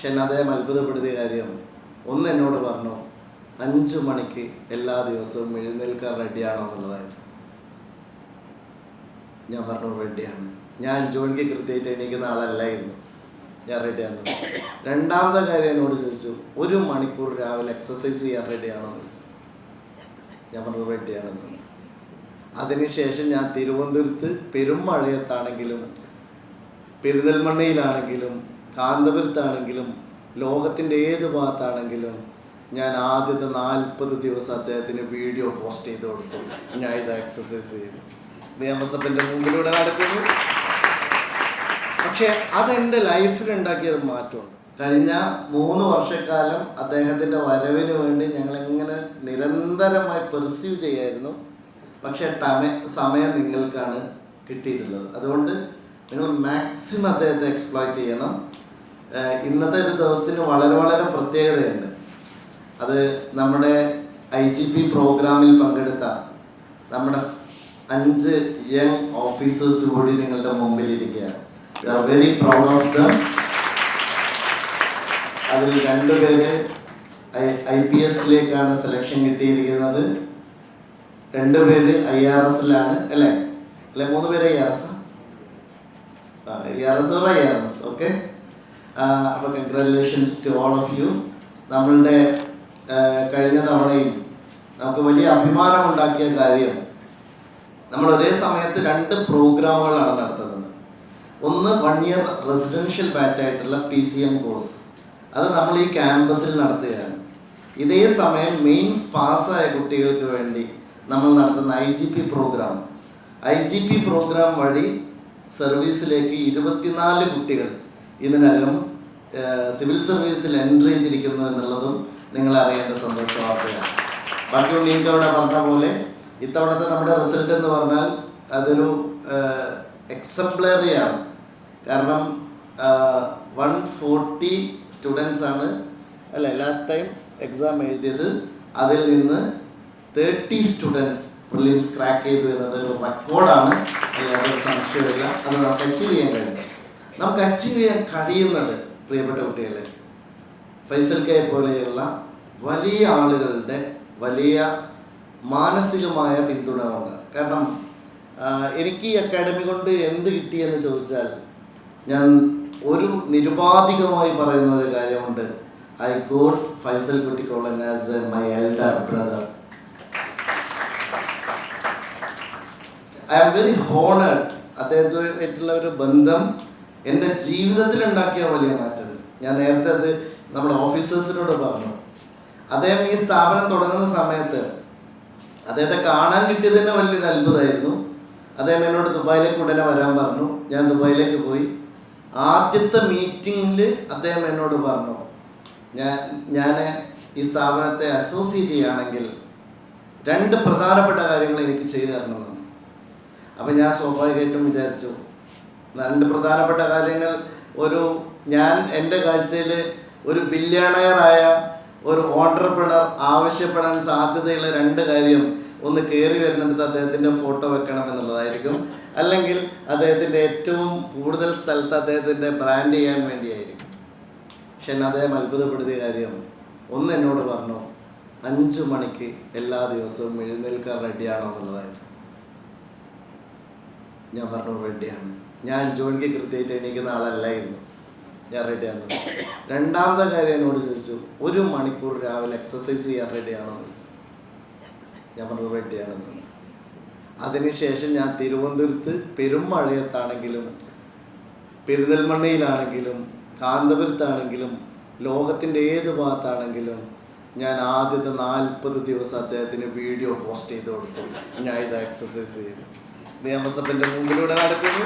പക്ഷെ എന്നെ അദ്ദേഹം അത്ഭുതപ്പെടുത്തിയ കാര്യം ഒന്ന് എന്നോട് പറഞ്ഞു അഞ്ചു മണിക്ക് എല്ലാ ദിവസവും എഴുന്നേൽക്കാൻ റെഡിയാണോ എന്നുള്ളതായിരുന്നു. ഞാൻ പറഞ്ഞു റെഡിയാണ് ഞാൻ അഞ്ചു മണിക്ക് കൃത്യമായിട്ട് എണീക്കുന്ന ആളല്ലായിരുന്നു. ഞാൻ റെഡിയാണ് രണ്ടാമത്തെ കാര്യം എന്നോട് ചോദിച്ചു ഒരു മണിക്കൂർ രാവിലെ എക്സസൈസ് ചെയ്യാൻ റെഡിയാണോ എന്ന് ചോദിച്ചു. ഞാൻ പറഞ്ഞു റെഡിയാണെന്ന്. അതിനുശേഷം ഞാൻ തിരുവനന്തപുരത്ത് പെരുമഴയത്താണെങ്കിലും പെരിന്തൽമണ്ണയിലാണെങ്കിലും കാന്തപുരത്താണെങ്കിലും ലോകത്തിന്റെ ഏത് ഭാഗത്താണെങ്കിലും ഞാൻ ആദ്യത്തെ നാൽപ്പത് ദിവസം അദ്ദേഹത്തിന് വീഡിയോ പോസ്റ്റ് ചെയ്ത് കൊടുത്തു. ഞാൻ ഇത് എക്സസൈസ് ചെയ്തു നിയമസഭന്റെ മുമ്പിലൂടെ നടക്കുന്നു. പക്ഷേ അതെന്റെ ലൈഫിൽ ഉണ്ടാക്കിയ ഒരു മാറ്റമുണ്ട്. കഴിഞ്ഞ മൂന്ന് വർഷക്കാലം അദ്ദേഹത്തിന്റെ വരവിന് വേണ്ടി ഞങ്ങളെങ്ങനെ നിരന്തരമായി പെർസീവ് ചെയ്യായിരുന്നു. പക്ഷേ തമ സമയം നിങ്ങൾക്കാണ് കിട്ടിയിട്ടുള്ളത്. അതുകൊണ്ട് നിങ്ങൾ മാക്സിമം അദ്ദേഹത്തെ എക്സ്പ്ലോയിറ്റ് ചെയ്യണം. ഇന്നത്തെ ഒരു ദിവസത്തിന് വളരെ വളരെ പ്രത്യേകതയുണ്ട്. അത് നമ്മുടെ ഐ ജി പി പ്രോഗ്രാമിൽ പങ്കെടുത്ത നമ്മുടെ അഞ്ച് യങ് ഓഫീസേഴ്സ് കൂടി നിങ്ങളുടെ മുമ്പിൽ ഇരിക്കുകയാണ് are very proud of them അതിൽ രണ്ടുപേര് ഐ പി എസിലേക്കാണ് സെലക്ഷൻ കിട്ടിയിരിക്കുന്നത്. രണ്ടുപേര് ഐ ആർ എസിലാണ് അല്ലേ? അല്ലെ മൂന്ന് പേര് I R S I R S I R S okay അപ്പോൾ congratulations to all of you നമ്മളുടെ കഴിഞ്ഞ തവണയും നമുക്ക് വലിയ അഭിമാനം ഉണ്ടാക്കിയ കാര്യം നമ്മൾ ഒരേ സമയത്ത് രണ്ട് പ്രോഗ്രാമുകളാണ് നടത്തുന്നത്. ഒന്ന് വൺ ഇയർ റെസിഡൻഷ്യൽ ബാച്ച് ആയിട്ടുള്ള പി സി എം കോഴ്സ് അത് നമ്മൾ ഈ ക്യാമ്പസിൽ നടത്തുകയാണ്. ഇതേ സമയം മെയിൻസ് പാസ്സായ കുട്ടികൾക്ക് വേണ്ടി നമ്മൾ നടത്തുന്ന I G P programme I G P programme വഴി സർവീസിലേക്ക് ഇരുപത്തിനാല് കുട്ടികൾ ഇതിനകം സിവിൽ സർവീസിൽ എൻട്രി ചെയ്തിരിക്കുന്നു എന്നുള്ളതും നിങ്ങൾ അറിയേണ്ട സന്തോഷ വാർത്തയാണ്. ബാക്കി ഉണ്ണീക്ക് പറഞ്ഞ പോലെ ഇത്തവണത്തെ നമ്മുടെ റിസൾട്ട് എന്ന് പറഞ്ഞാൽ അതൊരു എക്സംപ്ലറിയാണ് കാരണം വൺ ഫോർട്ടി സ്റ്റുഡൻസ് ആണ് അല്ല ലാസ്റ്റ് ടൈം എക്സാം എഴുതിയത്. അതിൽ നിന്ന് തേർട്ടി സ്റ്റുഡൻസ് പ്രിലിംസ് ക്രാക്ക് ചെയ്തു എന്നതൊരു റെക്കോർഡാണ് യാതൊരു സംശയമില്ല. അത് നമുക്ക് അച്ചീവ് ചെയ്യാൻ കഴിയും. നമുക്ക് അച്ചീവ് ചെയ്യാൻ കഴിയുന്നത് പ്രിയപ്പെട്ട കുട്ടികളെ ഫൈസൽ കെ പോലെയുള്ള വലിയ ആളുകളുടെ വലിയ മാനസികമായ പിന്തുണ കൊണ്ട് കാരണം എനിക്ക് ഈ അക്കാഡമി കൊണ്ട് എന്ത് കിട്ടിയെന്ന് ചോദിച്ചാൽ ഞാൻ ഒരു നിരുപാധികമായി പറയുന്ന ഒരു കാര്യമുണ്ട്. I got Faisal Kuttikolan as a my elder brother. I am very honoured അദ്ദേഹത്തുമായിട്ടുള്ള ഒരു ബന്ധം എന്റെ ജീവിതത്തിൽ ഉണ്ടാക്കിയ വലിയ മാറ്റങ്ങൾ. ഞാൻ നേരത്തെ അത് നമ്മുടെ ഓഫീസേഴ്സിനോട് പറഞ്ഞു. അദ്ദേഹം ഈ സ്ഥാപനം തുടങ്ങുന്ന സമയത്ത് അദ്ദേഹത്തെ കാണാൻ കിട്ടിയത് തന്നെ വലിയൊരു അത്ഭുതമായിരുന്നു. അദ്ദേഹം എന്നോട് ദുബായിലേക്ക് ഉടനെ വരാൻ പറഞ്ഞു. ഞാൻ ദുബായിലേക്ക് പോയി. ആദ്യത്തെ മീറ്റിങ്ങിൽ അദ്ദേഹം എന്നോട് പറഞ്ഞു ഞാൻ ഞാൻ ഈ സ്ഥാപനത്തെ അസോസിയേറ്റ് ചെയ്യുകയാണെങ്കിൽ രണ്ട് പ്രധാനപ്പെട്ട കാര്യങ്ങൾ എനിക്ക് ചെയ്തു തരണമെന്ന് അപ്പം ഞാൻ സ്വാഭാവികമായിട്ടും വിചാരിച്ചു രണ്ട് പ്രധാനപ്പെട്ട കാര്യങ്ങൾ. ഒരു ഞാൻ എന്റെ കാഴ്ചയിൽ ഒരു ബില്യണയറായ ഒരു ഓണ്ടർപ്രണർ ആവശ്യപ്പെടാൻ സാധ്യതയുള്ള രണ്ട് കാര്യം ഒന്ന് കയറി വരുന്നിടത്ത് അദ്ദേഹത്തിന്റെ ഫോട്ടോ വെക്കണം എന്നുള്ളതായിരിക്കും. അല്ലെങ്കിൽ അദ്ദേഹത്തിന്റെ ഏറ്റവും കൂടുതൽ സ്ഥലത്ത് അദ്ദേഹത്തിന്റെ ബ്രാൻഡ് ചെയ്യാൻ വേണ്ടിയായിരിക്കും. പക്ഷെ എന്നെ അദ്ദേഹം അത്ഭുതപ്പെടുത്തിയ കാര്യം ഒന്ന് എന്നോട് പറഞ്ഞു അഞ്ചു മണിക്ക് എല്ലാ ദിവസവും എഴുന്നേൽക്കാൻ റെഡിയാണോ എന്നുള്ളതായിരുന്നു. ഞാൻ പറഞ്ഞു റെഡിയാണ് ഞാൻ ജോലിക്ക് കൃത്യമായിട്ട് എണീക്കുന്ന ആളല്ലായിരുന്നു. ഞാൻ റെഡിയാണ് രണ്ടാമത്തെ കാര്യം എന്നോട് ചോദിച്ചു ഒരു മണിക്കൂർ രാവിലെ എക്സസൈസ് ചെയ്യാൻ റെഡിയാണോ എന്ന് ചോദിച്ചു. ഞാൻ പറഞ്ഞു റെഡിയാണെന്ന് അതിനുശേഷം ഞാൻ തിരുവനന്തപുരത്ത് പെരുമഴയത്താണെങ്കിലും പെരുന്തൽമണ്ണയിലാണെങ്കിലും കാന്തപുരത്താണെങ്കിലും ലോകത്തിന്റെ ഏത് ഭാഗത്താണെങ്കിലും ഞാൻ ആദ്യത്തെ നാൽപ്പത് ദിവസം അദ്ദേഹത്തിന് വീഡിയോ പോസ്റ്റ് ചെയ്ത് കൊടുത്തു. ഞാൻ ഇത് എക്സസൈസ് ചെയ്തു നിയമസഭന്റെ മുമ്പിലൂടെ നടക്കുന്നു.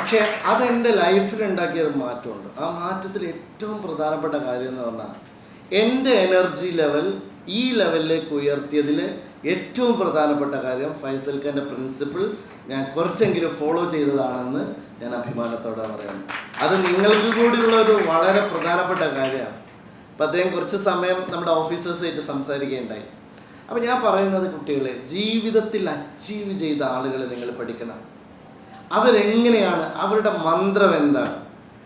പക്ഷേ അതെന്റെ ലൈഫിൽ ഉണ്ടാക്കിയ ഒരു മാറ്റമുണ്ട്. ആ മാറ്റത്തിൽ ഏറ്റവും പ്രധാനപ്പെട്ട കാര്യം എന്ന് പറഞ്ഞാൽ എന്റെ എനർജി ലെവൽ ഈ ലെവലിലേക്ക് ഉയർത്തിയതിൽ ഏറ്റവും പ്രധാനപ്പെട്ട കാര്യം ഫൈസൽ ഖാന്റെ പ്രിൻസിപ്പിൾ ഞാൻ കുറച്ചെങ്കിലും ഫോളോ ചെയ്തതാണെന്ന് ഞാൻ അഭിമാനത്തോടെ പറയുന്നു. അത് നിങ്ങൾക്ക് കൂടിയുള്ള ഒരു വളരെ പ്രധാനപ്പെട്ട കാര്യമാണ്. അപ്പം അദ്ദേഹം കുറച്ച് സമയം നമ്മുടെ ഓഫീസേഴ്സായിട്ട് സംസാരിക്കുകയുണ്ടായി. അപ്പം ഞാൻ പറയുന്നത് കുട്ടികളെ ജീവിതത്തിൽ അച്ചീവ് ചെയ്ത ആളുകളെ നിങ്ങൾ പഠിക്കണം. അവരെങ്ങനെയാണ് അവരുടെ മന്ത്രം എന്താണ്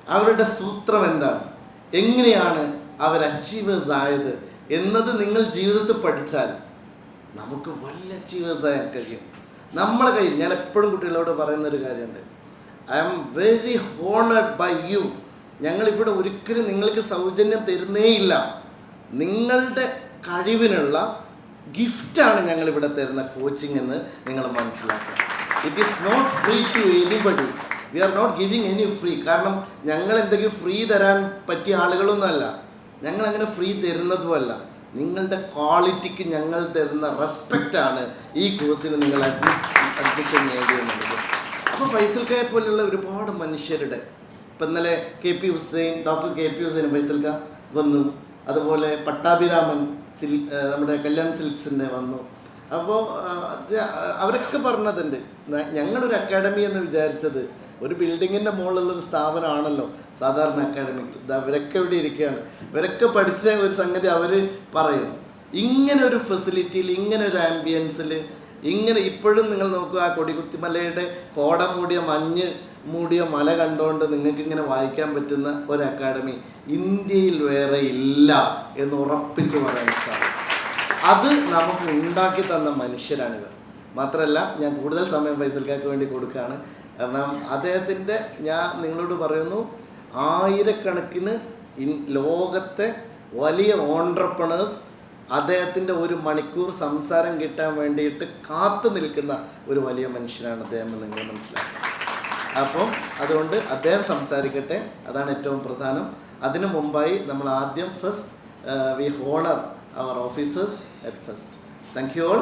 അവരുടെ സൂത്രം എന്താണ് എങ്ങനെയാണ് അവർ അച്ചീവേഴ്സ് ആയത് എന്നത് നിങ്ങൾ ജീവിതത്തിൽ പഠിച്ചാൽ നമുക്ക് വല്ല അച്ചീവേഴ്സ് ആയാൻ കഴിയും. നമ്മളെ കയ്യിൽ ഞാൻ എപ്പോഴും കുട്ടികളോട് പറയുന്ന ഒരു കാര്യമുണ്ട്. I am very honoured by you ഞങ്ങളിവിടെ ഒരിക്കലും നിങ്ങൾക്ക് സൗജന്യം തരുന്നേയില്ല. നിങ്ങളുടെ കഴിവിനുള്ള ഗിഫ്റ്റാണ് ഞങ്ങളിവിടെ തരുന്ന കോച്ചിങ് എന്ന് നിങ്ങൾ മനസ്സിലാക്കുക it is not free to anybody we are not giving any free കാരണം ഞങ്ങൾ എന്തെങ്കിലും ഫ്രീ തരാൻ പറ്റിയ ആളുകളൊന്നുമല്ല ഞങ്ങൾ അങ്ങനെ ഫ്രീ തരുന്നതുമല്ല നിങ്ങളുടെ ക്വാളിറ്റിക്ക് ഞങ്ങൾ തരുന്ന റെസ്പെക്റ്റ് ആണ് ഈ കോഴ്സിന് നിങ്ങൾ അഡ്മിഷൻ നേടിയെന്നുള്ളത്. അപ്പോൾ ഫൈസൽ കെ പോലെയുള്ള ഒരുപാട് മനുഷ്യരുടെ ഇപ്പം ഇന്നലെ K P Hussain doctor K P Hussain Faisal ക വന്നു. അതുപോലെ പട്ടാഭിരാമൻ സിൽ നമ്മുടെ കല്യാൺ സിൽക്സിന്റെ വന്നു. അപ്പോൾ അവരൊക്കെ പറഞ്ഞതുണ്ട്. ഞങ്ങളൊരു അക്കാഡമി എന്ന് വിചാരിച്ചത് ഒരു ബിൽഡിങ്ങിന്റെ മുകളിലുള്ളൊരു സ്ഥാപനമാണല്ലോ സാധാരണ അക്കാഡമി അവരൊക്കെ ഇവിടെ ഇരിക്കുകയാണ്. ഇവരൊക്കെ പഠിച്ച ഒരു സംഗതി അവർ പറയും. ഇങ്ങനെ ഒരു ഫെസിലിറ്റിയിൽ ഇങ്ങനെ ഒരു ആംബിയൻസിൽ ഇങ്ങനെ ഇപ്പോഴും നിങ്ങൾ നോക്കുക ആ കൊടികുത്തിമലയുടെ കോട മൂടിയ മഞ്ഞ് മൂടിയ മല കണ്ടുകൊണ്ട് നിങ്ങൾക്ക് ഇങ്ങനെ വായിക്കാൻ പറ്റുന്ന ഒരു അക്കാഡമി ഇന്ത്യയിൽ വേറെ ഇല്ല എന്ന് ഉറപ്പിച്ച് പറയാൻ സാധിക്കും. അത് നമുക്ക് ഉണ്ടാക്കി തന്ന മനുഷ്യരാണിവർ. മാത്രമല്ല ഞാൻ കൂടുതൽ സമയം ഫൈസൽക്കാർക്ക് വേണ്ടി കൊടുക്കുകയാണ്. കാരണം അദ്ദേഹത്തിന്റെ ഞാൻ നിങ്ങളോട് പറയുന്നു ആയിരക്കണക്കിന് ഇൻ ലോകത്തെ വലിയ ഓണ്ടർപ്രണേഴ്സ് അദ്ദേഹത്തിന്റെ ഒരു മണിക്കൂർ സംസാരം കിട്ടാൻ വേണ്ടിയിട്ട് കാത്തു നിൽക്കുന്ന ഒരു വലിയ മനുഷ്യനാണ് അദ്ദേഹം എന്ന് നിങ്ങൾ മനസ്സിലാക്കുക അപ്പം അതുകൊണ്ട് അദ്ദേഹം സംസാരിക്കട്ടെ. അതാണ് ഏറ്റവും പ്രധാനം. അതിനു മുമ്പായി നമ്മൾ ആദ്യം first we honour our officers at first thank you all